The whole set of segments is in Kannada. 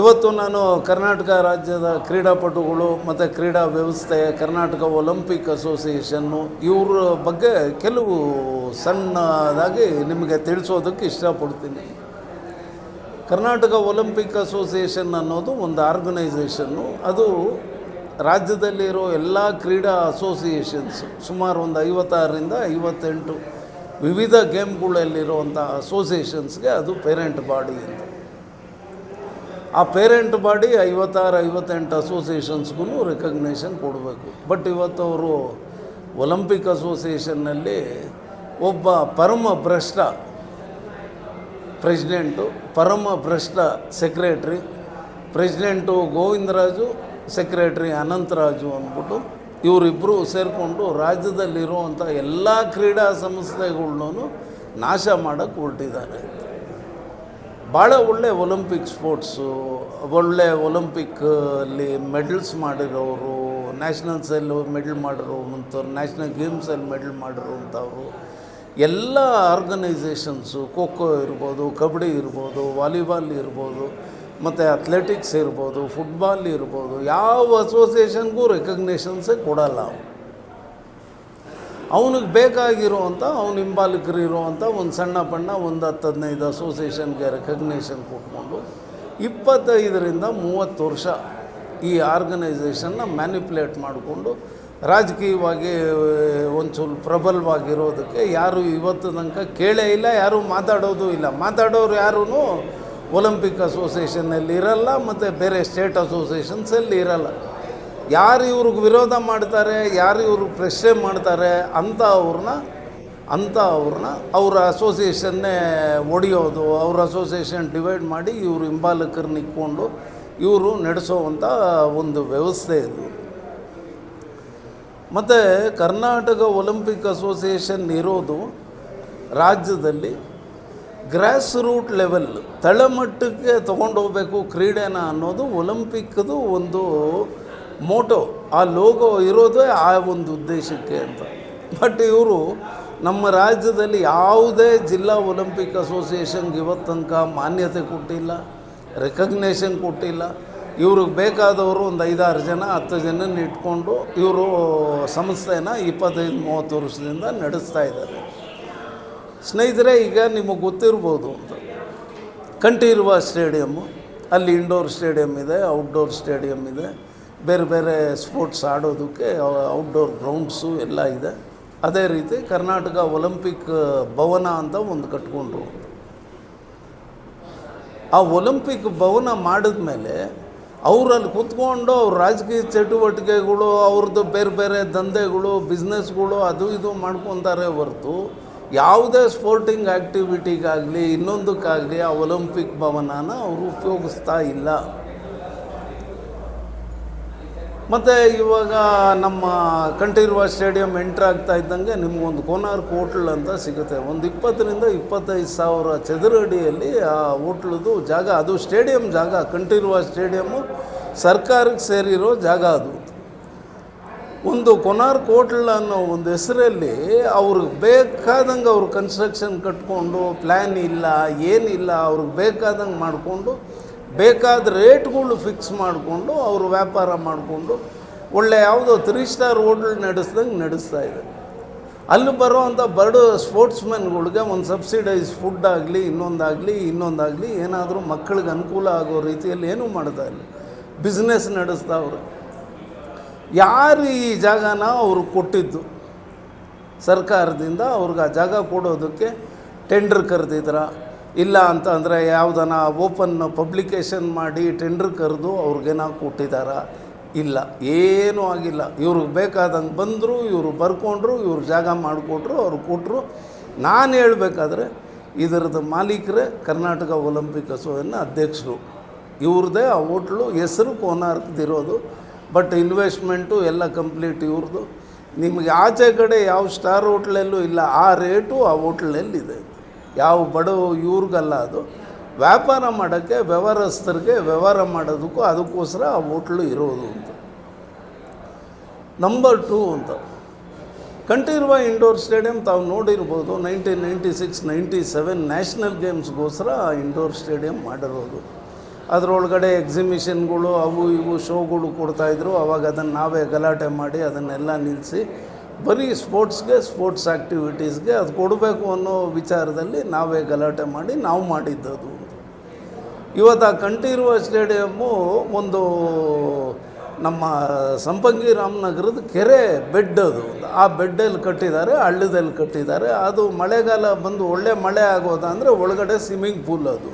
ಇವತ್ತು ನಾನು ಕರ್ನಾಟಕ ರಾಜ್ಯದ ಕ್ರೀಡಾಪಟುಗಳು ಮತ್ತು ಕ್ರೀಡಾ ವ್ಯವಸ್ಥೆ, ಕರ್ನಾಟಕ ಒಲಿಂಪಿಕ್ ಅಸೋಸಿಯೇಷನ್ನು ಇವ್ರ ಬಗ್ಗೆ ಕೆಲವು ಸಣ್ಣದಾಗಿ ನಿಮಗೆ ತಿಳಿಸೋದಕ್ಕೆ ಇಷ್ಟಪಡ್ತೀನಿ. ಕರ್ನಾಟಕ ಒಲಿಂಪಿಕ್ ಅಸೋಸಿಯೇಷನ್ ಅನ್ನೋದು ಒಂದು ಆರ್ಗನೈಸೇಷನ್ನು ಅದು ರಾಜ್ಯದಲ್ಲಿರೋ ಎಲ್ಲ ಕ್ರೀಡಾ ಅಸೋಸಿಯೇಷನ್ಸ್, ಸುಮಾರು ಒಂದು ಐವತ್ತಾರರಿಂದ ಐವತ್ತೆಂಟು ವಿವಿಧ ಗೇಮ್ಗಳಲ್ಲಿರುವಂಥ ಅಸೋಸಿಯೇಷನ್ಸ್ಗೆ ಅದು ಪೇರೆಂಟ್ ಬಾಡಿ ಅಂತ. ಆ ಪೇರೆಂಟ್ ಬಾಡಿ ಐವತ್ತಾರು, ಐವತ್ತೆಂಟು ಅಸೋಸಿಯೇಷನ್ಸ್ಗೂ ರೆಕಗ್ನೇಷನ್ ಕೊಡಬೇಕು. ಬಟ್ ಇವತ್ತು ಅವರು ಒಲಂಪಿಕ್ ಅಸೋಸಿಯೇಷನ್ನಲ್ಲಿ ಒಬ್ಬ ಪರಮ ಭ್ರಷ್ಟ ಪ್ರೆಸಿಡೆಂಟು ಪರಮ ಭ್ರಷ್ಟ secretary president Govindaraju secretary Anantharaju ಅಂದ್ಬಿಟ್ಟು ಇವರಿಬ್ಬರು ಸೇರಿಕೊಂಡು ರಾಜ್ಯದಲ್ಲಿರುವಂಥ ಎಲ್ಲ ಕ್ರೀಡಾ ಸಂಸ್ಥೆಗಳ್ನೂ ನಾಶ ಮಾಡೋಕ್ಕೆ ಹೊರಟಿದ್ದಾರೆ. ಭಾಳ ಒಳ್ಳೆ ಒಲಿಂಪಿಕ್ ಸ್ಪೋರ್ಟ್ಸು, ಒಳ್ಳೆ ಒಲಿಂಪಿಕ್ಕಲ್ಲಿ ಮೆಡಲ್ಸ್ ಮಾಡಿರೋರು ನ್ಯಾಷನಲ್ಸಲ್ಲಿ ಮೆಡಲ್ ಮಾಡಿರೋವಂಥವ್ರು ನ್ಯಾಷನಲ್ ಗೇಮ್ಸಲ್ಲಿ ಮೆಡಲ್ ಮಾಡಿರೋವಂಥವ್ರು ಎಲ್ಲ ಆರ್ಗನೈಸೇಷನ್ಸು ಖೋ ಖೋ ಇರ್ಬೋದು, ಕಬಡ್ಡಿ ಇರ್ಬೋದು, ವಾಲಿಬಾಲ್ ಇರ್ಬೋದು, ಮತ್ತು ಅಥ್ಲೆಟಿಕ್ಸ್ ಇರ್ಬೋದು, ಫುಟ್ಬಾಲ್ ಇರ್ಬೋದು, ಯಾವ ಅಸೋಸಿಯೇಷನ್ಗೂ ರೆಕಗ್ನೇಷನ್ಸೇ ಕೊಡಲ್ಲ ಅವನಿಗೆ ಬೇಕಾಗಿರುವಂಥ, ಅವನ ಹಿಂಬಾಲಕರು ಇರುವಂಥ ಒಂದು ಸಣ್ಣ ಪಣ್ಣ ಒಂದು ಹತ್ತು ಹದಿನೈದು ಅಸೋಸಿಯೇಷನ್ಗೆ ರೆಕಗ್ನೇಷನ್ ಕೊಟ್ಕೊಂಡು ಇಪ್ಪತ್ತೈದರಿಂದ ಮೂವತ್ತು ವರ್ಷ ಈ ಆರ್ಗನೈಸೇಷನ್ನ ಮ್ಯಾನಿಪ್ಯುಲೇಟ್ ಮಾಡಿಕೊಂಡು ರಾಜಕೀಯವಾಗಿ ಒಂಚೂರು ಪ್ರಬಲವಾಗಿರೋದಕ್ಕೆ ಯಾರು ಇವತ್ತು ತನಕ ಕೇಳೇ ಇಲ್ಲ, ಯಾರೂ ಮಾತಾಡೋದು ಇಲ್ಲ. ಮಾತಾಡೋರು ಯಾರೂ ಒಲಿಂಪಿಕ್ ಅಸೋಸಿಯೇಷನಲ್ಲಿ ಇರಲ್ಲ, ಮತ್ತು ಬೇರೆ ಸ್ಟೇಟ್ ಅಸೋಸಿಯೇಷನ್ಸಲ್ಲಿ ಇರಲ್ಲ. ಯಾರು ಇವ್ರಿಗೆ ವಿರೋಧ ಮಾಡ್ತಾರೆ, ಯಾರು ಇವರು ಪ್ರಶ್ನೆ ಮಾಡ್ತಾರೆ ಅಂಥ ಅವ್ರನ್ನ ಅಂಥ ಅವ್ರನ್ನ ಅವ್ರ ಅಸೋಸಿಯೇಷನ್ನೇ ಒಡೆಯೋದು, ಅವ್ರ ಅಸೋಸಿಯೇಷನ್ ಡಿವೈಡ್ ಮಾಡಿ ಇವರು ಹಿಂಬಾಲಕರನ್ನ ಇಕ್ಕೊಂಡು ಇವರು ನಡೆಸೋವಂಥ ಒಂದು ವ್ಯವಸ್ಥೆ ಇದು. ಮತ್ತು ಕರ್ನಾಟಕ ಒಲಿಂಪಿಕ್ ಅಸೋಸಿಯೇಷನ್ ಇರೋದು ರಾಜ್ಯದಲ್ಲಿ ಗ್ರಾಸ್ ರೂಟ್ ಲೆವೆಲ್ ತಳಮಟ್ಟಕ್ಕೆ ತೊಗೊಂಡೋಗ್ಬೇಕು ಕ್ರೀಡೆನ ಅನ್ನೋದು ಒಲಿಂಪಿಕ್ದು ಒಂದು ಮೋಟೋ, ಆ ಲೋಗೋ ಇರೋದೇ ಆ ಒಂದು ಉದ್ದೇಶಕ್ಕೆ ಅಂತ. ಬಟ್ ಇವರು ನಮ್ಮ ರಾಜ್ಯದಲ್ಲಿ ಯಾವುದೇ ಜಿಲ್ಲಾ ಒಲಿಂಪಿಕ್ ಅಸೋಸಿಯೇಷನ್ಗೆ ಇವತ್ತು ತನಕ ಮಾನ್ಯತೆ ಕೊಟ್ಟಿಲ್ಲ, ರೆಕಗ್ನೇಷನ್ ಕೊಟ್ಟಿಲ್ಲ. ಇವ್ರಿಗೆ ಬೇಕಾದವರು ಒಂದು ಐದಾರು ಜನ, ಹತ್ತು ಜನನ ಇಟ್ಕೊಂಡು ಇವರು ಸಂಸ್ಥೆನ ಇಪ್ಪತ್ತೈದು, ಮೂವತ್ತು ವರ್ಷದಿಂದ ನಡೆಸ್ತಾ ಇದ್ದಾರೆ. ಸ್ನೇಹಿತರೆ, ಈಗ ನಿಮಗೆ ಗೊತ್ತಿರ್ಬೋದು ಅಂತ. ಕಂಠೀರುವ ಸ್ಟೇಡಿಯಮ್ಮು, ಅಲ್ಲಿ ಇಂಡೋರ್ ಸ್ಟೇಡಿಯಮ್ ಇದೆ ಔಟ್ಡೋರ್ ಸ್ಟೇಡಿಯಮ್ ಇದೆ. ಬೇರೆ ಬೇರೆ ಸ್ಪೋರ್ಟ್ಸ್ ಆಡೋದಕ್ಕೆ ಔಟ್ಡೋರ್ ಗ್ರೌಂಡ್ಸು ಎಲ್ಲ ಇದೆ. ಅದೇ ರೀತಿ ಕರ್ನಾಟಕ ಒಲಿಂಪಿಕ್ ಭವನ ಅಂತ ಒಂದು ಕಟ್ಕೊಂಡ್ರು. ಆ ಒಲಿಂಪಿಕ್ ಭವನ ಮಾಡಿದ ಮೇಲೆ ಅವರಲ್ಲಿ ಕೂತ್ಕೊಂಡು ಅವ್ರ ರಾಜಕೀಯ ಚಟುವಟಿಕೆಗಳು ಅವ್ರದ್ದು ಬೇರೆ ಬೇರೆ ದಂಧೆಗಳು ಬಿಸ್ನೆಸ್ಗಳು ಅದು ಇದು ಮಾಡ್ಕೊತಾರೆ ಹೊರತು ಯಾವುದೇ ಸ್ಪೋರ್ಟಿಂಗ್ ಆ್ಯಕ್ಟಿವಿಟಿಗಾಗಲಿ ಇನ್ನೊಂದಕ್ಕಾಗಲಿ ಆ ಒಲಿಂಪಿಕ್ ಭವನನ ಅವರು ಉಪಯೋಗಿಸ್ತಾ ಇಲ್ಲ. ಮತ್ತು ಇವಾಗ ನಮ್ಮ ಕಂಠೀರುವ ಸ್ಟೇಡಿಯಂ ಎಂಟ್ರ್ ಆಗ್ತಾ ಇದ್ದಂಗೆ ನಿಮಗೊಂದು ಕೋನಾರ್ಕ್ ಹೋಟ್ಲ್ ಅಂತ ಸಿಗುತ್ತೆ. ಒಂದು ಇಪ್ಪತ್ತರಿಂದ ಇಪ್ಪತ್ತೈದು ಸಾವಿರ ಚದುರಡಿಯಲ್ಲಿ ಆ ಹೋಟ್ಲದು ಜಾಗ, ಅದು ಸ್ಟೇಡಿಯಂ ಜಾಗ, ಕಂಠೀರುವ ಸ್ಟೇಡಿಯಮ್ಮು ಸರ್ಕಾರಕ್ಕೆ ಸೇರಿರೋ ಜಾಗ ಅದು. ಒಂದು ಕೊನಾರ್ಕ್ ಹೋಟ್ಲ್ ಅನ್ನೋ ಒಂದು ಹೆಸರಲ್ಲಿ ಅವ್ರಿಗೆ ಬೇಕಾದಂಗೆ ಅವ್ರು ಕನ್ಸ್ಟ್ರಕ್ಷನ್ ಕಟ್ಕೊಂಡು ಪ್ಲ್ಯಾನ್ ಇಲ್ಲ, ಏನಿಲ್ಲ, ಅವ್ರಿಗೆ ಬೇಕಾದಂಗೆ ಮಾಡಿಕೊಂಡು ಬೇಕಾದ ರೇಟ್ಗಳು ಫಿಕ್ಸ್ ಮಾಡಿಕೊಂಡು ಅವರು ವ್ಯಾಪಾರ ಮಾಡಿಕೊಂಡು ಒಳ್ಳೆ ಯಾವುದೋ ತ್ರೀ ಸ್ಟಾರ್ ಹೋಟ್ಲ್ ನಡೆಸ್ದಂಗೆ ನಡೆಸ್ತಾ ಇದೆ. ಅಲ್ಲಿ ಬರೋವಂಥ ಬಡ ಸ್ಪೋರ್ಟ್ಸ್ಮೆನ್ಗಳಿಗೆ ಒಂದು ಸಬ್ಸಿಡೈಸ್ ಫುಡ್ ಆಗಲಿ, ಇನ್ನೊಂದಾಗಲಿ ಇನ್ನೊಂದಾಗಲಿ ಏನಾದರೂ ಮಕ್ಕಳಿಗೆ ಅನುಕೂಲ ಆಗೋ ರೀತಿಯಲ್ಲಿ ಏನೂ ಮಾಡ್ತಾ ಇಲ್ಲ. ಬಿಸ್ನೆಸ್ ನಡೆಸ್ತಾವ್ರೆ ಯಾರು ಈ ಜಾಗನ ಅವ್ರಿಗೆ ಕೊಟ್ಟಿದ್ದು? ಸರ್ಕಾರದಿಂದ ಅವ್ರಿಗೆ ಆ ಜಾಗ ಕೊಡೋದಕ್ಕೆ ಟೆಂಡರ್ ಕರೆದಿದ್ರ? ಇಲ್ಲ ಅಂತ ಅಂದರೆ ಯಾವುದನ್ನ ಓಪನ್ ಪಬ್ಲಿಕೇಶನ್ ಮಾಡಿ ಟೆಂಡ್ರ್ ಕರೆದು ಅವ್ರಿಗೇನೋ ಕೊಟ್ಟಿದ್ದಾರ? ಇಲ್ಲ. ಏನೂ ಆಗಿಲ್ಲ. ಇವ್ರಿಗೆ ಬೇಕಾದಂಗೆ ಬಂದರು, ಇವರು ಬರ್ಕೊಂಡ್ರು, ಇವ್ರು ಜಾಗ ಮಾಡಿಕೊಟ್ರು, ಅವ್ರು ಕೊಟ್ಟರು ನಾನು ಹೇಳಬೇಕಾದ್ರೆ ಇದರದ್ದು ಮಾಲೀಕರೇ ಕರ್ನಾಟಕ ಒಲಿಂಪಿಕ್ ಅಸೋಸಿಯೇಷನ್ ಅಧ್ಯಕ್ಷರು. ಇವ್ರದ್ದೇ ಆ ಹೋಟ್ಲು, ಹೆಸರು ಕೋನಾರ್ಕದಿರೋದು ಬಟ್ ಇನ್ವೆಸ್ಟ್ಮೆಂಟು ಎಲ್ಲ ಕಂಪ್ಲೀಟ್ ಇವ್ರದ್ದು ನಿಮಗೆ ಆಚೆ ಕಡೆ ಯಾವ ಸ್ಟಾರ್ ಹೋಟ್ಲಲ್ಲೂ ಇಲ್ಲ, ಆ ರೇಟು ಆ ಹೋಟ್ಲಲ್ಲಿದೆ ಯಾವ ಬಡವ ಇವ್ರಿಗಲ್ಲ ಅದು. ವ್ಯಾಪಾರ ಮಾಡೋಕ್ಕೆ ವ್ಯವಹಾರಸ್ಥರಿಗೆ ವ್ಯವಹಾರ ಮಾಡೋದಕ್ಕೂ ಅದಕ್ಕೋಸ್ಕರ ಆ ಹೋಟ್ಲು ಇರೋದು ಅಂತ. ನಂಬರ್ ಟೂ ಅಂತ. ಕಂಠೀರುವ ಇಂಡೋರ್ ಸ್ಟೇಡಿಯಂ ತಾವು ನೋಡಿರ್ಬೋದು nineteen ninety six ninety seven national ಗೇಮ್ಸ್ಗೋಸ್ಕರ indoor stadium ಮಾಡಿರೋದು. ಅದರೊಳಗಡೆ ಎಕ್ಸಿಮಿಷನ್ಗಳು ಅವು ಇವು ಶೋಗಳು ಕೊಡ್ತಾಯಿದ್ರು ಅವಾಗ ಅದನ್ನು ನಾವೇ ಗಲಾಟೆ ಮಾಡಿ ಅದನ್ನೆಲ್ಲ ನಿಲ್ಲಿಸಿ ಬರೀ ಸ್ಪೋರ್ಟ್ಸ್ಗೆ, ಸ್ಪೋರ್ಟ್ಸ್ ಆ್ಯಕ್ಟಿವಿಟೀಸ್ಗೆ ಅದು ಕೊಡಬೇಕು ಅನ್ನೋ ವಿಚಾರದಲ್ಲಿ ನಾವೇ ಗಲಾಟೆ ಮಾಡಿ ನಾವು ಮಾಡಿದ್ದದು. ಇವತ್ತು ಆ ಕಂಠೀರುವ ಸ್ಟೇಡಿಯಮ್ಮು ಒಂದು ನಮ್ಮ ಸಂಪಂಗಿ ರಾಮನಗರದ ಕೆರೆ ಬೆಡ್ ಅದು. ಆ ಬೆಡ್ಡಲ್ಲಿ ಕಟ್ಟಿದ್ದಾರೆ, ಹಳ್ಳದಲ್ಲಿ ಕಟ್ಟಿದ್ದಾರೆ. ಅದು ಮಳೆಗಾಲ ಬಂದು ಒಳ್ಳೆ ಮಳೆ ಆಗೋದಂದರೆ ಒಳಗಡೆ ಸ್ವಿಮ್ಮಿಂಗ್ ಪೂಲ್ ಅದು.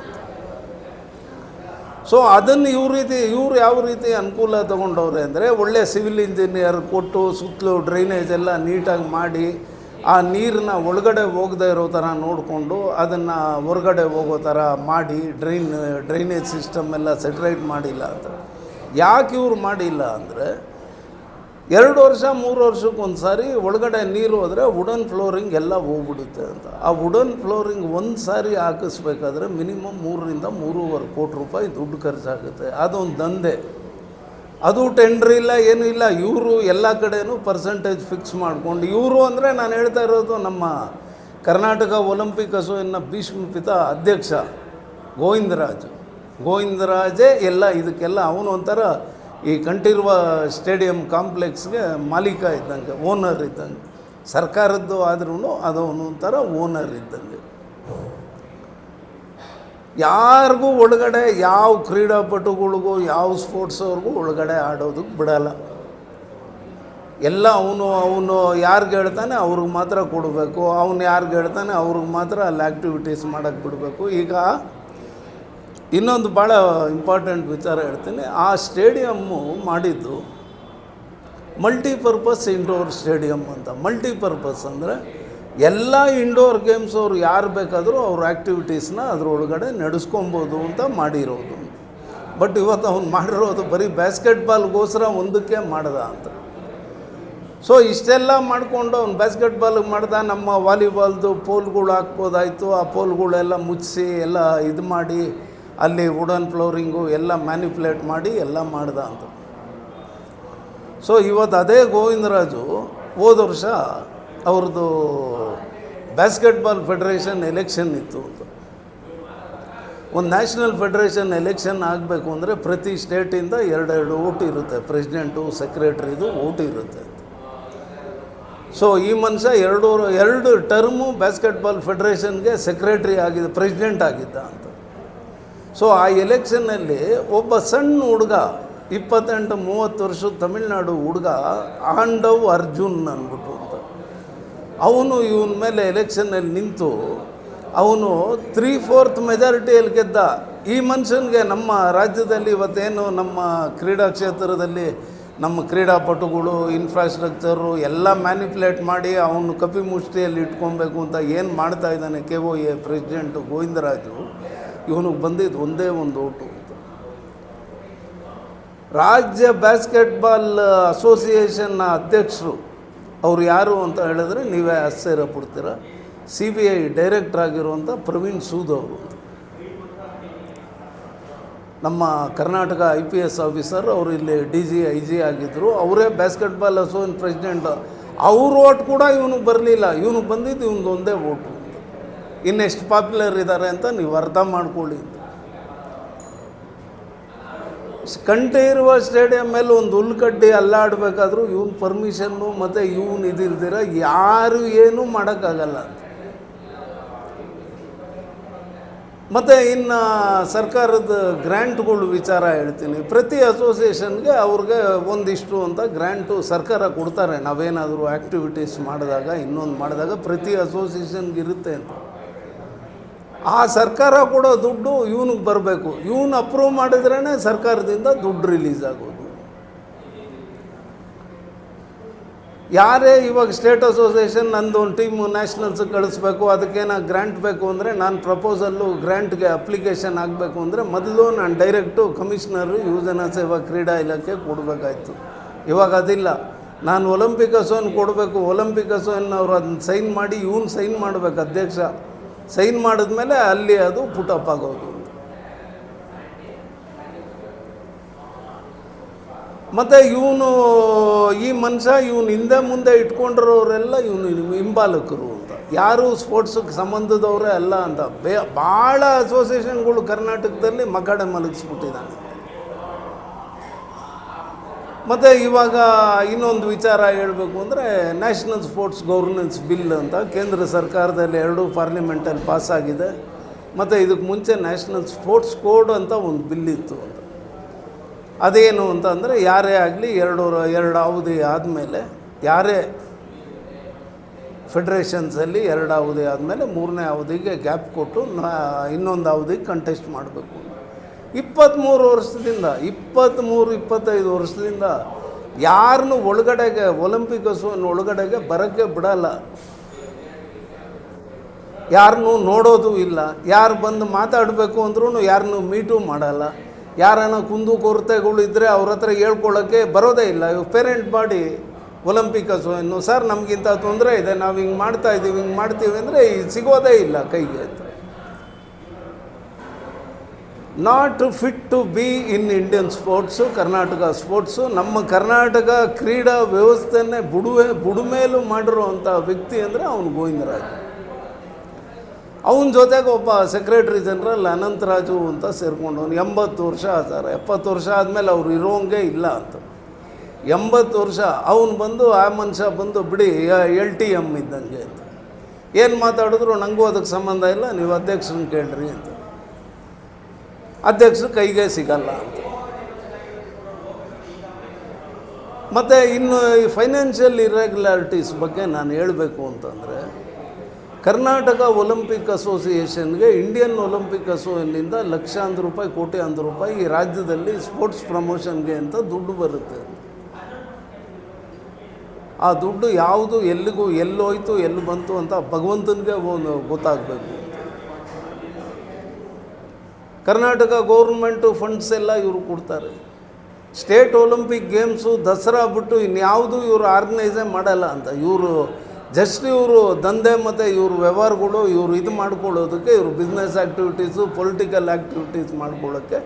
ಸೊ ಅದನ್ನು ಇವ್ರ ರೀತಿ, ಇವ್ರು ಯಾವ ರೀತಿ ಅನುಕೂಲ ತೊಗೊಂಡವ್ರೆ ಅಂದರೆ ಒಳ್ಳೆ ಸಿವಿಲ್ ಇಂಜಿನಿಯರ್ ಕೊಟ್ಟು ಸುತ್ತಲೂ ಡ್ರೈನೇಜ್ ಎಲ್ಲ ನೀಟಾಗಿ ಮಾಡಿ ಆ ನೀರನ್ನ ಒಳಗಡೆ ಹೋಗದೆ ಇರೋ ಥರ ನೋಡಿಕೊಂಡು ಅದನ್ನು ಹೊರಗಡೆ ಹೋಗೋ ಥರ ಮಾಡಿ ಡ್ರೈನ್ ಡ್ರೈನೇಜ್ ಸಿಸ್ಟಮ್ ಎಲ್ಲ ಸೆಟಲೈಟ್ ಮಾಡಿಲ್ಲ ಅಂತ. ಯಾಕೆ ಇವ್ರು ಮಾಡಿಲ್ಲ ಅಂದರೆ ಎರಡು ವರ್ಷ, ಮೂರು ವರ್ಷಕ್ಕೆ ಒಂದು ಸಾರಿ ಒಳಗಡೆ ನೀರು ಹೋದರೆ ವುಡನ್ ಫ್ಲೋರಿಂಗ್ ಎಲ್ಲ ಹೋಗ್ಬಿಡುತ್ತೆ ಅಂತ. ಆ ವುಡನ್ ಫ್ಲೋರಿಂಗ್ ಒಂದು ಸಾರಿ ಹಾಕಿಸ್ಬೇಕಾದ್ರೆ ಮಿನಿಮಮ್ ಮೂರರಿಂದ ಮೂರುವರೆ ಕೋಟಿ ರೂಪಾಯಿ ದುಡ್ಡು ಖರ್ಚಾಗುತ್ತೆ. ಅದೊಂದು ದಂಧೆ. ಅದು ಟೆಂಡ್ರ್ ಇಲ್ಲ, ಏನೂ ಇಲ್ಲ. ಇವರು ಎಲ್ಲ ಕಡೆನೂ ಪರ್ಸೆಂಟೇಜ್ ಫಿಕ್ಸ್ ಮಾಡ್ಕೊಂಡು, ಇವರು ಅಂದರೆ ನಾನು ಹೇಳ್ತಾ ಇರೋದು ನಮ್ಮ ಕರ್ನಾಟಕ ಒಲಿಂಪಿಕ್ ಅಸೋಸಿಯನ್ನ ಭೀಷ್ಮಪಿತ ಅಧ್ಯಕ್ಷ ಗೋವಿಂದರಾಜು. ಗೋವಿಂದರಾಜೇ ಎಲ್ಲ ಇದಕ್ಕೆಲ್ಲ ಅವನು ಒಂಥರ ಈ ಕಂಠೀರ್ವ ಸ್ಟೇಡಿಯಂ ಕಾಂಪ್ಲೆಕ್ಸ್ಗೆ ಮಾಲೀಕ ಇದ್ದಂಗೆ, ಓನರ್ ಇದ್ದಂಗೆ, ಸರ್ಕಾರದ್ದು ಆದ್ರೂ ಅದು ಒಂಥರ ಓನರ್ ಇದ್ದಂಗೆ. ಯಾರಿಗೂ ಒಳಗಡೆ ಯಾವ ಕ್ರೀಡಾಪಟುಗಳಿಗೂ, ಯಾವ ಸ್ಪೋರ್ಟ್ಸ್ ಅವ್ರಿಗೂ ಒಳಗಡೆ ಆಡೋದಕ್ಕೆ ಬಿಡಲ್ಲ. ಎಲ್ಲ ಅವನು ಅವನು ಯಾರಿಗೆ ಹೇಳ್ತಾನೆ ಅವ್ರಿಗೆ ಮಾತ್ರ ಕೊಡಬೇಕು, ಅವನು ಯಾರಿಗೆ ಹೇಳ್ತಾನೆ ಅವ್ರಿಗೆ ಮಾತ್ರ ಅಲ್ಲಿ ಆ್ಯಕ್ಟಿವಿಟೀಸ್ ಮಾಡೋಕ್ಕೆ ಬಿಡಬೇಕು. ಈಗ ಇನ್ನೊಂದು ಭಾಳ ಇಂಪಾರ್ಟೆಂಟ್ ವಿಚಾರ ಹೇಳ್ತೀನಿ. ಆ ಸ್ಟೇಡಿಯಮ್ಮು ಮಾಡಿದ್ದು ಮಲ್ಟಿಪರ್ಪಸ್ ಇಂಡೋರ್ ಸ್ಟೇಡಿಯಮ್ ಅಂತ. ಮಲ್ಟಿಪರ್ಪಸ್ ಅಂದರೆ ಎಲ್ಲ ಇಂಡೋರ್ ಗೇಮ್ಸ್ ಅವರು ಯಾರು ಬೇಕಾದರೂ ಅವ್ರ ಆ್ಯಕ್ಟಿವಿಟೀಸ್ನ ಅದರೊಳಗಡೆ ನಡೆಸ್ಕೊಬೋದು ಅಂತ ಮಾಡಿರೋದು. ಬಟ್ ಇವತ್ತು ಅವ್ನು ಮಾಡಿರೋದು ಬರೀ ಬ್ಯಾಸ್ಕೆಟ್ಬಾಲ್ಗೋಸ್ಕರ ಒಂದಕ್ಕೆ ಮಾಡ್ದ ಅಂತ. ಸೊ ಇಷ್ಟೆಲ್ಲ ಮಾಡಿಕೊಂಡು ಅವ್ನು ಬ್ಯಾಸ್ಕೆಟ್ಬಾಲ್ಗೆ ಮಾಡ್ದ, ನಮ್ಮ ವಾಲಿಬಾಲ್ದು ಪೋಲ್ಗಳು ಹಾಕ್ಬೋದಾಯಿತು. ಆ ಪೋಲ್ಗಳೆಲ್ಲ ಮುಚ್ಚಿಸಿ ಎಲ್ಲ ಇದು ಮಾಡಿ ಅಲ್ಲಿ ವುಡನ್ ಫ್ಲೋರಿಂಗು ಎಲ್ಲ ಮ್ಯಾನಿಪ್ಯುಲೇಟ್ ಮಾಡಿ ಎಲ್ಲ ಮಾಡ್ದ ಅಂತ. ಸೊ ಇವತ್ತು ಅದೇ ಗೋವಿಂದರಾಜು ಹೋದ ವರ್ಷ ಅವ್ರದ್ದು ಬ್ಯಾಸ್ಕೆಟ್ಬಾಲ್ ಫೆಡರೇಷನ್ ಎಲೆಕ್ಷನ್ ಇತ್ತು ಅಂತ. ಒಂದು ನ್ಯಾಷನಲ್ ಫೆಡರೇಷನ್ ಎಲೆಕ್ಷನ್ ಆಗಬೇಕು ಅಂದರೆ ಪ್ರತಿ ಸ್ಟೇಟಿಂದ ಎರಡೆರಡು ಓಟ್ ಇರುತ್ತೆ ಪ್ರೆಸಿಡೆಂಟು ಸೆಕ್ರೆಟ್ರಿದು ಓಟ್ ಇರುತ್ತೆ ಸೊ ಈ ಮನುಷ್ಯ ಎರಡು ಎರಡು ಟರ್ಮು ಬ್ಯಾಸ್ಕೆಟ್ಬಾಲ್ ಫೆಡರೇಷನ್ಗೆ ಸೆಕ್ರೆಟ್ರಿ ಆಗಿದ್ದ ಪ್ರೆಸಿಡೆಂಟ್ ಆಗಿದ್ದ ಅಂತ. ಸೊ ಆ ಎಲೆಕ್ಷನ್ನಲ್ಲಿ ಒಬ್ಬ ಸಣ್ಣ ಹುಡುಗ, ಇಪ್ಪತ್ತೆಂಟು, ಮೂವತ್ತು ವರ್ಷದ ತಮಿಳ್ನಾಡು ಹುಡುಗ, ಆಂಡವ್ ಅರ್ಜುನ್ ಅಂದ್ಬಿಟ್ಟು ಅಂತ. ಅವನು ಇವನ ಮೇಲೆ ಎಲೆಕ್ಷನ್ನಲ್ಲಿ ನಿಂತು, ಅವನು ತ್ರೀ ಫೋರ್ತ್ ಮೆಜಾರಿಟಿಯಲ್ಲಿ ಗೆದ್ದ. ಈ ಮನುಷ್ಯನಿಗೆ ನಮ್ಮ ರಾಜ್ಯದಲ್ಲಿ ಇವತ್ತೇನು ನಮ್ಮ ಕ್ರೀಡಾ ಕ್ಷೇತ್ರದಲ್ಲಿ ನಮ್ಮ ಕ್ರೀಡಾಪಟುಗಳು ಇನ್ಫ್ರಾಸ್ಟ್ರಕ್ಚರು ಎಲ್ಲ ಮ್ಯಾನಿಪ್ಯುಲೇಟ್ ಮಾಡಿ ಅವನು ಕಪಿ ಮುಷ್ಟಿಯಲ್ಲಿ ಇಟ್ಕೊಬೇಕು ಅಂತ ಏನು ಮಾಡ್ತಾ ಇದ್ದಾನೆ K O A president Govindaraju ಇವನಿಗೆ ಬಂದಿದ್ದು ಒಂದೇ ಒಂದು ಓಟು ಅಂತ. ರಾಜ್ಯ ಬ್ಯಾಸ್ಕೆಟ್ಬಾಲ್ ಅಸೋಸಿಯೇಷನ್ನ ಅಧ್ಯಕ್ಷರು ಅವ್ರು ಯಾರು ಅಂತ ಹೇಳಿದ್ರೆ ನೀವೇ ಆಶ್ಚರ್ಯ ಪಡ್ತೀರ? ಸಿ ಬಿ ಐ ಡೈರೆಕ್ಟರ್ ಆಗಿರುವಂಥ ಪ್ರವೀಣ್ ಸೂದ್ ಅವರು ನಮ್ಮ Karnataka I P S officer ಅವರು ಇಲ್ಲಿ ಡಿ ಜಿ ಐ ಜಿ ಆಗಿದ್ದರು ಅವರೇ ಬ್ಯಾಸ್ಕೆಟ್ಬಾಲ್ ಅಸೋಸಿಯೇಷನ್ ಪ್ರೆಸಿಡೆಂಟ್ ಅವ್ರ ಓಟ್ ಕೂಡ ಇವನಿಗೆ ಬರಲಿಲ್ಲ. ಇವನಿಗೆ ಬಂದಿದ್ದು ಇವನಿಗೆ ಒಂದೇ ಓಟು. ಇನ್ನೆಷ್ಟು ಪಾಪ್ಯುಲರ್ ಇದ್ದಾರೆ ಅಂತ ನೀವು ಅರ್ಥ ಮಾಡ್ಕೊಳ್ಳಿ. ಕಂಠೆ ಇರುವ ಸ್ಟೇಡಿಯಂ ಮೇಲೆ ಒಂದು ಹುಲ್ಕಡ್ಡಿ ಅಲ್ಲಾಡಬೇಕಾದ್ರೂ ಇವನ್ ಪರ್ಮಿಷನ್ನು ಮತ್ತು ಇವನು ಇದಿಲ್ದಿರ ಯಾರು ಏನೂ ಮಾಡೋಕ್ಕಾಗಲ್ಲ. ಮತ್ತು ಇನ್ನು ಸರ್ಕಾರದ ಗ್ರ್ಯಾಂಟ್ಗಳು ವಿಚಾರ ಹೇಳ್ತೀನಿ. ಪ್ರತಿ ಅಸೋಸಿಯೇಷನ್ಗೆ ಅವ್ರಿಗೆ ಒಂದಿಷ್ಟು ಅಂತ ಗ್ರ್ಯಾಂಟು ಸರ್ಕಾರ ಕೊಡ್ತಾರೆ. ನಾವೇನಾದರೂ ಆ್ಯಕ್ಟಿವಿಟೀಸ್ ಮಾಡಿದಾಗ, ಇನ್ನೊಂದು ಮಾಡಿದಾಗ ಪ್ರತಿ ಅಸೋಸಿಯೇಷನ್ಗೆ ಇರುತ್ತೆ ಅಂತ. ಆ ಸರ್ಕಾರ ಕೊಡೋ ದುಡ್ಡು ಇವನಿಗೆ ಬರಬೇಕು. ಇವನು ಅಪ್ರೂವ್ ಮಾಡಿದ್ರೇ ಸರ್ಕಾರದಿಂದ ದುಡ್ಡು ರಿಲೀಸ್ ಆಗೋದು. ಯಾರೇ ಇವಾಗ ಸ್ಟೇಟ್ ಅಸೋಸಿಯೇಷನ್ ನಂದು ಒಂದು ಟೀಮು ನ್ಯಾಷನಲ್ಸ್ ಕಳಿಸ್ಬೇಕು, ಅದಕ್ಕೇನ ಗ್ರ್ಯಾಂಟ್ ಬೇಕು ಅಂದರೆ ನಾನು ಪ್ರಪೋಸಲ್ಲು ಗ್ರ್ಯಾಂಟ್ಗೆ ಅಪ್ಲಿಕೇಶನ್ ಆಗಬೇಕು ಅಂದರೆ ಮೊದಲು ನಾನು ಡೈರೆಕ್ಟು ಕಮಿಷನರು ಯುವಜನ ಸೇವಾ ಕ್ರೀಡಾ ಇಲಾಖೆ ಕೊಡಬೇಕಾಯ್ತು. ಇವಾಗ ಅದಿಲ್ಲ. ನಾನು ಒಲಂಪಿಕ್ ಅಸೋನ್ ಕೊಡಬೇಕು. ಒಲಂಪಿಕ್ ಅಸೋನ್ ಅವರು ಅದನ್ನ ಸೈನ್ ಮಾಡಿ, ಇವನು ಸೈನ್ ಮಾಡಬೇಕು ಅಧ್ಯಕ್ಷ. ಸೈನ್ ಮಾಡಿದ್ಮೇಲೆ ಅಲ್ಲಿ ಅದು ಪುಟಪ್ ಆಗೋದು. ಮತ್ತು ಇವನು ಈ ಮನುಷ್ಯ ಇವನು ಹಿಂದೆ ಮುಂದೆ ಇಟ್ಕೊಂಡಿರೋರೆಲ್ಲ ಇವನು ಹಿಂಬಾಲಕರು ಅಂತ. ಯಾರು ಸ್ಪೋರ್ಟ್ಸಿಗೆ ಸಂಬಂಧದವರೇ ಅಲ್ಲ ಅಂತ. ಬೇ ಭಾಳ ಅಸೋಸಿಯೇಷನ್ಗಳು ಕರ್ನಾಟಕದಲ್ಲಿ ಮಕ್ಕಡೆ ಮಲಗಿಸ್ಬಿಟ್ಟಿದ್ದಾನೆ. ಮತ್ತು ಇವಾಗ ಇನ್ನೊಂದು ವಿಚಾರ ಹೇಳಬೇಕು ಅಂದರೆ ನ್ಯಾಷನಲ್ ಸ್ಪೋರ್ಟ್ಸ್ ಗೌರ್ನೆನ್ಸ್ ಬಿಲ್ ಅಂತ ಕೇಂದ್ರ ಸರ್ಕಾರದಲ್ಲಿ ಎರಡು ಪಾರ್ಲಿಮೆಂಟಲ್ಲಿ ಪಾಸ್ ಆಗಿದೆ. ಮತ್ತು ಇದಕ್ಕೆ ಮುಂಚೆ ನ್ಯಾಷನಲ್ ಸ್ಪೋರ್ಟ್ಸ್ ಕೋಡ್ ಅಂತ ಒಂದು ಬಿಲ್ ಇತ್ತು ಅಂತ. ಅದೇನು ಅಂತ ಅಂದರೆ ಯಾರೇ ಆಗಲಿ ಎರಡು ಎರಡು ಅವಧಿ ಆದಮೇಲೆ ಯಾರೇ ಫೆಡ್ರೇಷನ್ಸಲ್ಲಿ ಎರಡು ಅವಧಿ ಆದಮೇಲೆ ಮೂರನೇ ಅವಧಿಗೆ ಗ್ಯಾಪ್ ಕೊಟ್ಟು ಇನ್ನೊಂದು ಅವಧಿಗೆ ಕಂಟೆಸ್ಟ್ ಮಾಡಬೇಕು. ಇಪ್ಪತ್ತ್ಮೂರು ವರ್ಷದಿಂದ ಇಪ್ಪತ್ತ್ಮೂರು ಇಪ್ಪತ್ತೈದು ವರ್ಷದಿಂದ ಯಾರನ್ನು ಒಳಗಡೆಗೆ, ಒಲಿಂಪಿಕ್ ಹಸುವನ್ನು ಒಳಗಡೆಗೆ ಬರೋಕ್ಕೆ ಬಿಡಲ್ಲ. ಯಾರನ್ನೂ ನೋಡೋದು ಇಲ್ಲ. ಯಾರು ಬಂದು ಮಾತಾಡಬೇಕು ಅಂದ್ರೂ ಯಾರನ್ನೂ ಮೀಟು ಮಾಡಲ್ಲ. ಯಾರನ್ನ ಕುಂದು ಕೊರತೆಗಳು ಇದ್ದರೆ ಅವ್ರ ಹತ್ರ ಹೇಳ್ಕೊಳ್ಳೋಕ್ಕೆ ಬರೋದೇ ಇಲ್ಲ. ಇವು ಪೇರೆಂಟ್ ಬಾಡಿ ಒಲಿಂಪಿಕ್ ಹಸುವನ್ನು ಸರ್, ನಮಗಿಂತ ತೊಂದರೆ ಇದೆ. ನಾವು ಹಿಂಗೆ ಮಾಡ್ತಾ ಇದ್ದೀವಿ ಹಿಂಗೆ ಮಾಡ್ತೀವಿ ಅಂದರೆ ಸಿಗೋದೇ ಇಲ್ಲ ಕೈಗೆ ಅಂತ. Not fit to be in Indian sports Karnataka sports ನಮ್ಮ ಕರ್ನಾಟಕ ಕ್ರೀಡಾ ವ್ಯವಸ್ಥೆನೇ ಬುಡುವೆ, ಬುಡುಮೇಲು ಮಾಡಿರುವಂಥ ವ್ಯಕ್ತಿ ಅಂದರೆ ಅವನು ಗೋವಿಂದರಾಜ್. ಅವನ ಜೊತೆಗೆ ಒಬ್ಬ ಸೆಕ್ರೆಟ್ರಿ ಜನರಲ್ ಅನಂತರಾಜು ಅಂತ ಸೇರ್ಕೊಂಡವನು ಎಂಬತ್ತು ವರ್ಷ ಆತಾರೆ ಎಪ್ಪತ್ತು ವರ್ಷ ಆದಮೇಲೆ ಅವ್ರು ಇರೋಂಗೆ ಇಲ್ಲ ಅಂತ. ಎಂಬತ್ತು ವರ್ಷ ಅವನು ಬಂದು, ಆ ಮನುಷ್ಯ ಬಂದು, ಬಿಡಿ ಎಲ್ ಟಿ ಎಂ ಇದ್ದಂಗೆ. ಅಂತ ಏನು ಮಾತಾಡಿದ್ರು ನನಗೂ ಅದಕ್ಕೆ ಸಂಬಂಧ ಇಲ್ಲ, ನೀವು ಅಧ್ಯಕ್ಷರನ್ನ ಕೇಳ್ರಿ ಅಂತ. ಅಧ್ಯಕ್ಷರು ಕೈಗೆ ಸಿಗಲ್ಲ ಅಂತ. ಮತ್ತು ಇನ್ನು ಈ ಫೈನಾನ್ಷಿಯಲ್ ಇರೆಗ್ಯುಲಾರಿಟೀಸ್ ಬಗ್ಗೆ ನಾನು ಹೇಳಬೇಕು ಅಂತಂದರೆ, ಕರ್ನಾಟಕ ಒಲಿಂಪಿಕ್ ಅಸೋಸಿಯೇಷನ್ಗೆ ಇಂಡಿಯನ್ ಒಲಿಂಪಿಕ್ ಅಸೋಸಿಯನ್ನಿಂದ ಲಕ್ಷಾಂತರ ರೂಪಾಯಿ, ಕೋಟ್ಯಾಂತರ ರೂಪಾಯಿ ಈ ರಾಜ್ಯದಲ್ಲಿ ಸ್ಪೋರ್ಟ್ಸ್ ಪ್ರಮೋಷನ್ಗೆ ಅಂತ ದುಡ್ಡು ಬರುತ್ತೆ ಆ ದುಡ್ಡು ಯಾವುದು, ಎಲ್ಲಿಗೂ, ಎಲ್ಲೋಯ್ತು, ಎಲ್ಲಿ ಬಂತು ಅಂತ ಭಗವಂತನಿಗೆ ಗೊತ್ತಾಗಬೇಕು. ಕರ್ನಾಟಕ ಗೌರ್ಮೆಂಟು ಫಂಡ್ಸ್ ಎಲ್ಲ ಇವರು ಕೊಡ್ತಾರೆ. ಸ್ಟೇಟ್ ಒಲಿಂಪಿಕ್ ಗೇಮ್ಸು ದಸರಾ ಬಿಟ್ಟು ಇನ್ಯಾವುದೂ ಇವರು ಆರ್ಗನೈಸೇ ಮಾಡಲ್ಲ ಅಂತ. ಇವರು ಜಸ್ಟ್ ಇವರು ದಂಧೆ ಮತ್ತು ಇವ್ರ ವ್ಯವಹಾರಗಳು ಇವರು ಇದು ಮಾಡ್ಕೊಳ್ಳೋದಕ್ಕೆ, ಇವರು ಬಿಸ್ನೆಸ್ ಆ್ಯಕ್ಟಿವಿಟೀಸು ಪೊಲಿಟಿಕಲ್ ಆ್ಯಕ್ಟಿವಿಟೀಸ್ ಮಾಡ್ಕೊಳ್ಳೋಕ್ಕೆ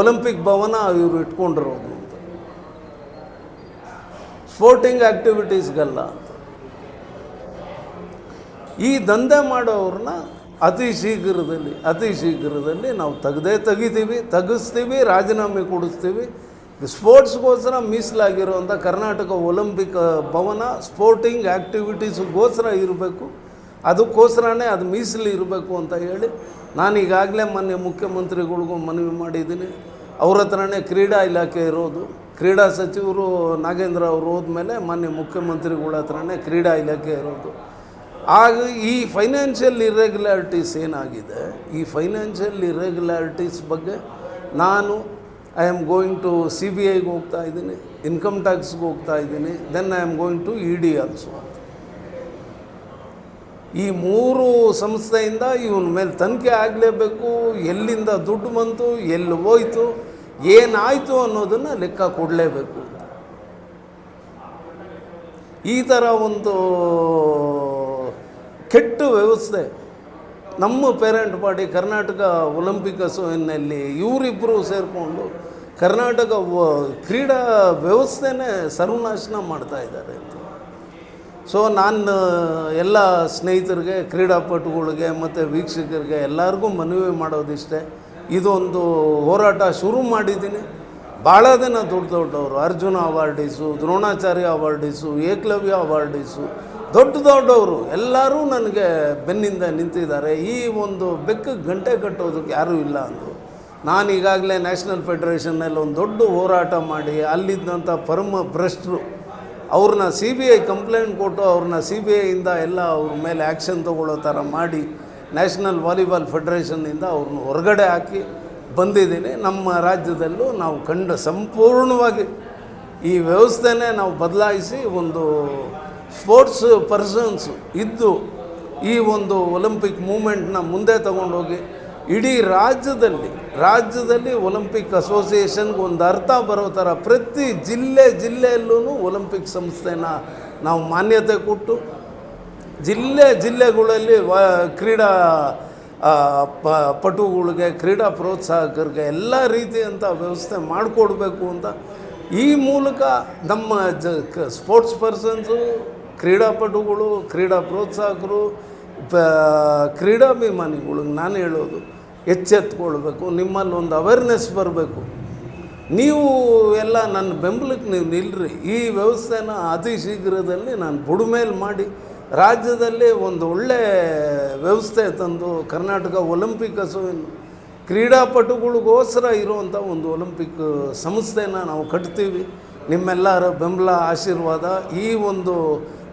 ಒಲಿಂಪಿಕ್ ಭವನ ಇವರು ಇಟ್ಕೊಂಡಿರೋದು ಅಂತ. ಸ್ಪೋರ್ಟಿಂಗ್ ಆ್ಯಕ್ಟಿವಿಟೀಸ್ಗಲ್ಲ ಅಂತ. ಈ ದಂಧೆ ಮಾಡೋರನ್ನ ಅತಿ ಶೀಘ್ರದಲ್ಲಿ ಅತಿ ಶೀಘ್ರದಲ್ಲಿ ನಾವು ತೆಗೆದೇ ತೆಗಿತೀವಿ, ತೆಗಿಸ್ತೀವಿ, ರಾಜೀನಾಮೆ ಕೊಡಿಸ್ತೀವಿ. ಸ್ಪೋರ್ಟ್ಸ್ಗೋಸ್ಕರ ಮೀಸಲಾಗಿರುವಂಥ ಕರ್ನಾಟಕ ಒಲಿಂಪಿಕ್ ಭವನ ಸ್ಪೋರ್ಟಿಂಗ್ ಆ್ಯಕ್ಟಿವಿಟೀಸ್ಗೋಸ್ಕರ ಇರಬೇಕು. ಅದಕ್ಕೋಸ್ಕರನೇ ಅದು ಮೀಸಲು ಇರಬೇಕು ಅಂತ ಹೇಳಿ ನಾನು ಈಗಾಗಲೇ ಮೊನ್ನೆ ಮುಖ್ಯಮಂತ್ರಿಗಳಿಗೂ ಮನವಿ ಮಾಡಿದ್ದೀನಿ. ಅವ್ರ ಹತ್ರನೇ ಕ್ರೀಡಾ ಇಲಾಖೆ ಇರೋದು. ಕ್ರೀಡಾ ಸಚಿವರು ನಾಗೇಂದ್ರ ಅವರು ಹೋದ್ಮೇಲೆ ಮೊನ್ನೆ ಮುಖ್ಯಮಂತ್ರಿಗಳ ಹತ್ರನೇ ಕ್ರೀಡಾ ಇಲಾಖೆ ಇರೋದು. ಆಗ ಈ ಫೈನಾನ್ಷಿಯಲ್ ಇರೆಗ್ಯುಲಾರಿಟೀಸ್ ಏನಾಗಿದೆ? ಈ ಫೈನಾನ್ಷಿಯಲ್ ಇರೆಗ್ಯುಲಾರಿಟೀಸ್ ಬಗ್ಗೆ ನಾನು I am going to C B ಐಗೆ ಹೋಗ್ತಾ ಇದ್ದೀನಿ ಇನ್ಕಮ್ ಟ್ಯಾಕ್ಸ್ಗೆ ಹೋಗ್ತಾ ಇದ್ದೀನಿ then I am going to E D also ಈ ಮೂರು ಸಂಸ್ಥೆಯಿಂದ ಇವನ ಮೇಲೆ ತನಿಖೆ ಆಗಲೇಬೇಕು, ಎಲ್ಲಿಂದ ದುಡ್ಡು ಬಂತು, ಎಲ್ಲಿ ಹೋಯಿತು, ಏನಾಯಿತು ಅನ್ನೋದನ್ನು ಲೆಕ್ಕ ಕೊಡಲೇಬೇಕು. ಈ ಥರ ಒಂದು ಕೆಟ್ಟ ವ್ಯವಸ್ಥೆ. ನಮ್ಮ ಪೇರೆಂಟ್ ಪಾರ್ಟಿ ಕರ್ನಾಟಕ ಒಲಿಂಪಿಕ್ ಅಸೋಸಿಯನ್ನಲ್ಲಿ ಇವರಿಬ್ಬರು ಸೇರಿಕೊಂಡು ಕರ್ನಾಟಕ ಕ್ರೀಡಾ ವ್ಯವಸ್ಥೆನೇ ಸರ್ವನಾಶನ ಮಾಡ್ತಾ ಇದ್ದಾರೆ. ಅಂತ ಸೊ ನಾನು, ಎಲ್ಲ ಸ್ನೇಹಿತರಿಗೆ, ಕ್ರೀಡಾಪಟುಗಳಿಗೆ ಮತ್ತು ವೀಕ್ಷಕರಿಗೆ ಎಲ್ಲರಿಗೂ ಮನವಿ ಮಾಡೋದಿಷ್ಟೇ. ಇದೊಂದು ಹೋರಾಟ ಶುರು ಮಾಡಿದ್ದೀನಿ. ಭಾಳ ದಿನ ದೊಡ್ಡ ದೊಡ್ಡವರು, ಅರ್ಜುನ ಅವಾರ್ಡೀಸು, ದ್ರೋಣಾಚಾರ್ಯ ಅವಾರ್ಡೀಸು, ಏಕಲವ್ಯ ಅವಾರ್ಡೀಸು ದೊಡ್ಡ ದೊಡ್ಡವರು ಎಲ್ಲರೂ ನನಗೆ ಬೆನ್ನಿಂದ ನಿಂತಿದ್ದಾರೆ. ಈ ಒಂದು ಬೆಕ್ಕು ಗಂಟೆ ಕಟ್ಟೋದಕ್ಕೆ ಯಾರೂ ಇಲ್ಲ ಅಂದರು. ನಾನು ಈಗಾಗಲೇ ನ್ಯಾಷನಲ್ ಫೆಡರೇಷನ್ನಲ್ಲಿ ಒಂದು ದೊಡ್ಡ ಹೋರಾಟ ಮಾಡಿ, ಅಲ್ಲಿದ್ದಂಥ ಪರಮ ಭ್ರಷ್ಟರು, ಅವ್ರನ್ನ ಸಿ ಬಿ ಐ ಕಂಪ್ಲೇಂಟ್ ಕೊಟ್ಟು ಅವ್ರನ್ನ ಸಿ ಬಿ ಐಯಿಂದ ಎಲ್ಲ ಅವ್ರ ಮೇಲೆ ಆ್ಯಕ್ಷನ್ ತೊಗೊಳ್ಳೋ ಥರ ಮಾಡಿ ನ್ಯಾಷನಲ್ ವಾಲಿಬಾಲ್ ಫೆಡರೇಷನ್ನಿಂದ ಅವ್ರನ್ನ ಹೊರಗಡೆ ಹಾಕಿ ಬಂದಿದ್ದೀನಿ. ನಮ್ಮ ರಾಜ್ಯದಲ್ಲೂ ನಾವು ಕಂಡ ಸಂಪೂರ್ಣವಾಗಿ ಈ ವ್ಯವಸ್ಥೆನೇ ನಾವು ಬದಲಾಯಿಸಿ ಒಂದು ಸ್ಪೋರ್ಟ್ಸ್ ಪರ್ಸನ್ಸ್ ಇದ್ದು ಈ ಒಂದು ಒಲಿಂಪಿಕ್ ಮೂಮೆಂಟ್ನ ಮುಂದೆ ತಗೊಂಡೋಗಿ ಇಡೀ ರಾಜ್ಯದಲ್ಲಿ ರಾಜ್ಯದಲ್ಲಿ ಒಲಿಂಪಿಕ್ ಅಸೋಸಿಯೇಷನ್ಗೆ ಒಂದು ಅರ್ಥ ಬರೋ ಥರ ಪ್ರತಿ ಜಿಲ್ಲೆ ಜಿಲ್ಲೆಯಲ್ಲೂ ಒಲಿಂಪಿಕ್ ಸಂಸ್ಥೆನ ನಾವು ಮಾನ್ಯತೆ ಕೊಟ್ಟು, ಜಿಲ್ಲೆ ಜಿಲ್ಲೆಗಳಲ್ಲಿ ವ, ಕ್ರೀಡಾ ಪ, ಪಟುಗಳಿಗೆ, ಕ್ರೀಡಾ ಪ್ರೋತ್ಸಾಹಕರಿಗೆ ಎಲ್ಲ ರೀತಿಯಂಥ ವ್ಯವಸ್ಥೆ ಮಾಡಿಕೊಡ್ಬೇಕು ಅಂತ ಈ ಮೂಲಕ ನಮ್ಮ ಜ ಸ್ಪೋರ್ಟ್ಸ್ ಪರ್ಸನ್ಸು ಕ್ರೀಡಾಪಟುಗಳು, ಕ್ರೀಡಾ ಪ್ರೋತ್ಸಾಹಕರು, ಪ ಕ್ರೀಡಾಭಿಮಾನಿಗಳಿಗೆ ನಾನು ಹೇಳೋದು ಎಚ್ಚೆತ್ಕೊಳ್ಬೇಕು ನಿಮ್ಮಲ್ಲಿ ಒಂದು ಅವೇರ್ನೆಸ್ ಬರಬೇಕು. ನೀವು ಎಲ್ಲ ನನ್ನ ಬೆಂಬಲಕ್ಕೆ ನೀವು ನಿಲ್ಲರಿ ಈ ವ್ಯವಸ್ಥೆನ ಅತಿ ಶೀಘ್ರದಲ್ಲಿ ನಾನು ಬುಡಮೇಲೆ ಮಾಡಿ, ರಾಜ್ಯದಲ್ಲಿ ಒಂದು ಒಳ್ಳೆ ವ್ಯವಸ್ಥೆ ತಂದು, ಕರ್ನಾಟಕ ಒಲಿಂಪಿಕ್ ಅಸೋಸಿಯೇಷನ್ ಕ್ರೀಡಾಪಟುಗಳಿಗೋಸ್ಕರ ಇರುವಂಥ ಒಂದು ಒಲಿಂಪಿಕ್ ಸಂಸ್ಥೆನ ನಾವು ಕಟ್ತೀವಿ. ನಿಮ್ಮೆಲ್ಲರ ಬೆಂಬಲ, ಆಶೀರ್ವಾದ, ಈ ಒಂದು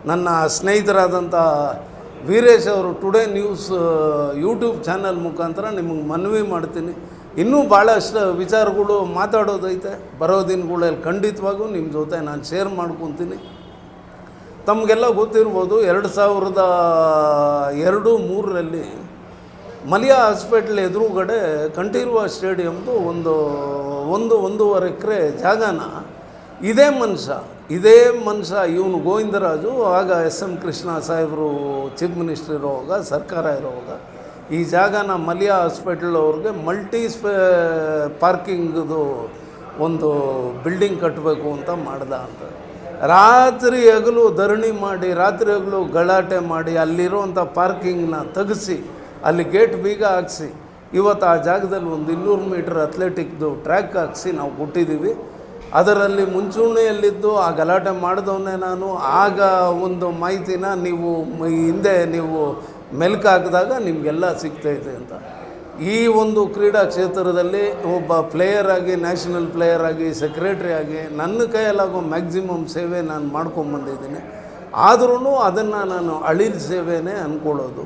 ನನ್ನ ಸ್ನೇಹಿತರಾದಂಥ ವೀರೇಶ್ ಅವರು ಟುಡೇ ನ್ಯೂಸ್ ಯೂಟ್ಯೂಬ್ ಚಾನಲ್ ಮುಖಾಂತರ ನಿಮಗೆ ಮನವಿ ಮಾಡ್ತೀನಿ. ಇನ್ನೂ ಭಾಳಷ್ಟು ವಿಚಾರಗಳು ಮಾತಾಡೋದೈತೆ. ಬರೋ ದಿನಗಳಲ್ಲಿ ಖಂಡಿತವಾಗೂ ನಿಮ್ಮ ಜೊತೆ ನಾನು ಶೇರ್ ಮಾಡ್ಕೊತೀನಿ. ತಮಗೆಲ್ಲ ಗೊತ್ತಿರ್ಬೋದು, ಎರಡು ಸಾವಿರದ ಎರಡು ಮೂರರಲ್ಲಿ ಮಲಿಯಾ ಹಾಸ್ಪಿಟ್ಲ್ ಎದುರುಗಡೆ ಕಂಠೀರುವ ಸ್ಟೇಡಿಯಮ್ದು ಒಂದು ಒಂದು, ಒಂದೂವರೆ ಎಕರೆ ಜಾಗನ ಇದೇ ಮನುಷ್ಯ ಇದೇ ಮನುಷ್ಯ ಇವನು ಗೋವಿಂದರಾಜು, ಆಗ ಎಸ್ ಎಂ ಕೃಷ್ಣ ಸಾಹೇಬರು ಚೀಫ್ ಮಿನಿಸ್ಟರ್ ಇರೋವಾಗ, ಸರ್ಕಾರ ಇರೋವಾಗ, ಈ ಜಾಗನ ಮಲ್ಯ ಹಾಸ್ಪಿಟಲ್ ಅವ್ರಿಗೆ ಮಲ್ಟಿ ಸ್ಪೇ, ಪಾರ್ಕಿಂಗ್ದು ಒಂದು ಬಿಲ್ಡಿಂಗ್ ಕಟ್ಟಬೇಕು ಅಂತ ಮಾಡ್ದ ಅಂತ. ರಾತ್ರಿ ಹಗಲು ಧರಣಿ ಮಾಡಿ, ರಾತ್ರಿ ಹಗಲು ಗಲಾಟೆ ಮಾಡಿ, ಅಲ್ಲಿರುವಂಥ ಪಾರ್ಕಿಂಗ್ನ ತೆಗೆಸಿ, ಅಲ್ಲಿ ಗೇಟ್ ಬೀಗ ಹಾಕ್ಸಿ, ಇವತ್ತು ಆ ಜಾಗದಲ್ಲಿ ಒಂದು ಇನ್ನೂರು ಮೀಟರ್ ಅಥ್ಲೆಟಿಕ್ದು ಟ್ರ್ಯಾಕ್ ಹಾಕ್ಸಿ ನಾವು ಕೊಟ್ಟಿದ್ದೀವಿ. ಅದರಲ್ಲಿ ಮುಂಚೂಣಿಯಲ್ಲಿದ್ದು ಆ ಗಲಾಟೆ ಮಾಡಿದವನ್ನೇ ನಾನು. ಆಗ ಒಂದು ಮಾಹಿತಿನ ನೀವು ಹಿಂದೆ ನೀವು ಮೆಲ್ಕು ಹಾಕಿದಾಗ ನಿಮಗೆಲ್ಲ ಸಿಗ್ತೈತೆ ಅಂತ. ಈ ಒಂದು ಕ್ರೀಡಾ ಕ್ಷೇತ್ರದಲ್ಲಿ ಒಬ್ಬ ಪ್ಲೇಯರ್ ಆಗಿ ನ್ಯಾಷನಲ್ ಪ್ಲೇಯರ್ ಆಗಿ ಸೆಕ್ರೆಟ್ರಿ ಆಗಿ ನನ್ನ ಕೈಯಲ್ಲಾಗೋ ಮ್ಯಾಕ್ಸಿಮಮ್ ಸೇವೆ ನಾನು ಮಾಡ್ಕೊಂಬಂದಿದ್ದೀನಿ ಆದ್ರೂ ಅದನ್ನು ನಾನು ಅಳಿಲ್ ಸೇವೆನೇ ಅಂದ್ಕೊಳ್ಳೋದು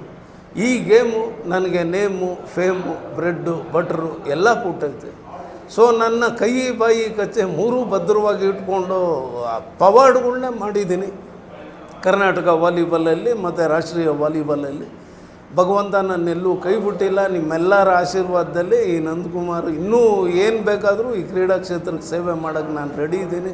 ಈ ಗೇಮು ನನಗೆ ನೇಮು ಫೇಮು ಬ್ರೆಡ್ಡು ಬಟ್ರು ಎಲ್ಲ ಕೊಟ್ಟೈತೆ. ಸೊ ನನ್ನ ಕೈ, ಬಾಯಿ ಕಚ್ಚೆ ಮೂರೂ ಭದ್ರವಾಗಿ ಇಟ್ಕೊಂಡು ಪವಾಡ್ಗಳನ್ನೇ ಮಾಡಿದ್ದೀನಿ. ಕರ್ನಾಟಕ ವಾಲಿಬಾಲಲ್ಲಿ ಮತ್ತು ರಾಷ್ಟ್ರೀಯ ವಾಲಿಬಾಲಲ್ಲಿ. ಭಗವಂತ ನನ್ನೆಲ್ಲೂ ಕೈ ಬಿಟ್ಟಿಲ್ಲ. ನಿಮ್ಮೆಲ್ಲರ ಆಶೀರ್ವಾದದಲ್ಲಿ ಈ ನಂದಕುಮಾರ್ ಇನ್ನೂ ಏನು ಬೇಕಾದರೂ ಈ ಕ್ರೀಡಾ ಕ್ಷೇತ್ರಕ್ಕೆ ಸೇವೆ ಮಾಡೋಕ್ಕೆ ನಾನು ರೆಡಿ ಇದ್ದೀನಿ.